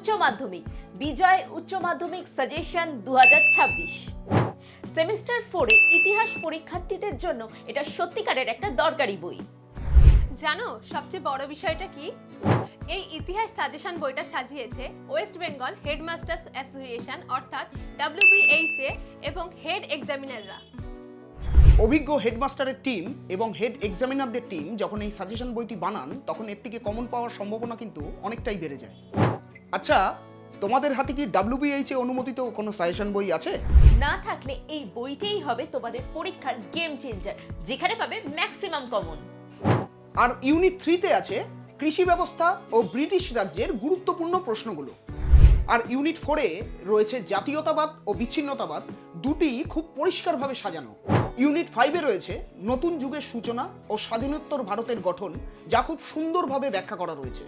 উচ্চ মাধ্যমিক। বিজয় উচ্চ মাধ্যমিক সাজেশন দু হাজার ছাব্বিশ সেমিস্টার ফোরে ইতিহাস পরীক্ষার্থীদের জন্য এটা সত্যিকারের একটা দরকারি বই। জানো সবচেয়ে বড় বিষয়টা কি? এই ইতিহাস সাজেশন বইটা সাজিয়েছে ওয়েস্ট বেঙ্গল হেডমাস্টার্স অ্যাসোসিয়েশন অর্থাৎ ডাব্লিউবিএইচএ এবং হেড এক্সামিনাররা অভিজ্ঞ হেডমাস্টারের টিম এবং হেড এক্সামিনারদের টিম যখন এই সাজেশন বইটি বানান তখন এর থেকে কমন পাওয়ার সম্ভাবনা কিন্তু অনেকটাই বেড়ে যায়। আচ্ছা তোমাদের হাতে কি ডাব্লিউবিএইচ অনুমোদিত কোনো সাজেশন বই আছে? না থাকলে এই বইটাই হবে তোমাদের পরীক্ষার গেম চেঞ্জার যেখানে পাবে ম্যাক্সিমাম কমন আর ইউনিট থ্রিতে আছে কৃষি ব্যবস্থা ও ব্রিটিশ রাজ্যের গুরুত্বপূর্ণ প্রশ্নগুলো। আর ইউনিট ফোরে রয়েছে জাতীয়তাবাদ ও বিচ্ছিন্নতাবাদ দুটি খুব পরিষ্কারভাবে সাজানো। ইউনিট ফাইভে রয়েছে নতুন যুগের সূচনা ও স্বাধীনোত্তর ভারতের গঠন, যা খুব সুন্দরভাবে ব্যাখ্যা করা রয়েছে।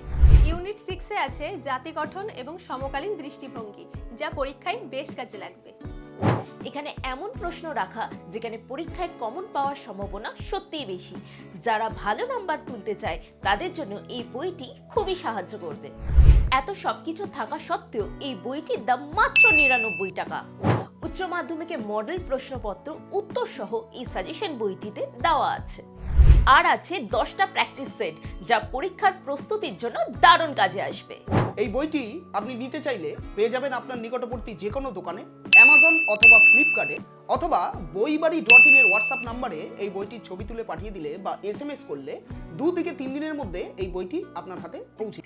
ইউনিট সিক্সে আছে জাতি গঠন এবং সমকালীন দৃষ্টিভঙ্গি, যা পরীক্ষায় বেশ কাজে লাগবে। এখানে এমন প্রশ্ন রাখা, যেখানে পরীক্ষায় কমন পাওয়ার সম্ভাবনা সত্যিই বেশি। যারা ভালো নাম্বার তুলতে চায়, তাদের জন্য এই বইটি খুবই সাহায্য করবে। এত সবকিছু থাকা সত্ত্বেও এই বইটির দাম মাত্র নিরানব্বই টাকা। উচ্চ মাধ্যমিকে মডেল প্রশ্নপত্র উত্তর সহ এই সাজেশন বইটিতে দেওয়া আছে আর আছে দশটা প্র্যাকটিস সেট যা পরীক্ষার প্রস্তুতির জন্য দারুণ কাজে আসবে এই বইটি আপনি নিতে চাইলে পেয়ে যাবেন আপনার নিকটবর্তী যে কোনো দোকানে অ্যামাজন অথবা ফ্লিপকার্টে অথবা বইবাড়ি ডট ইনের হোয়াটসঅ্যাপ নাম্বারে এই বইটির ছবি তুলে পাঠিয়ে দিলে বা এস করলে দু থেকে তিন দিনের মধ্যে এই বইটি আপনার হাতে পৌঁছে।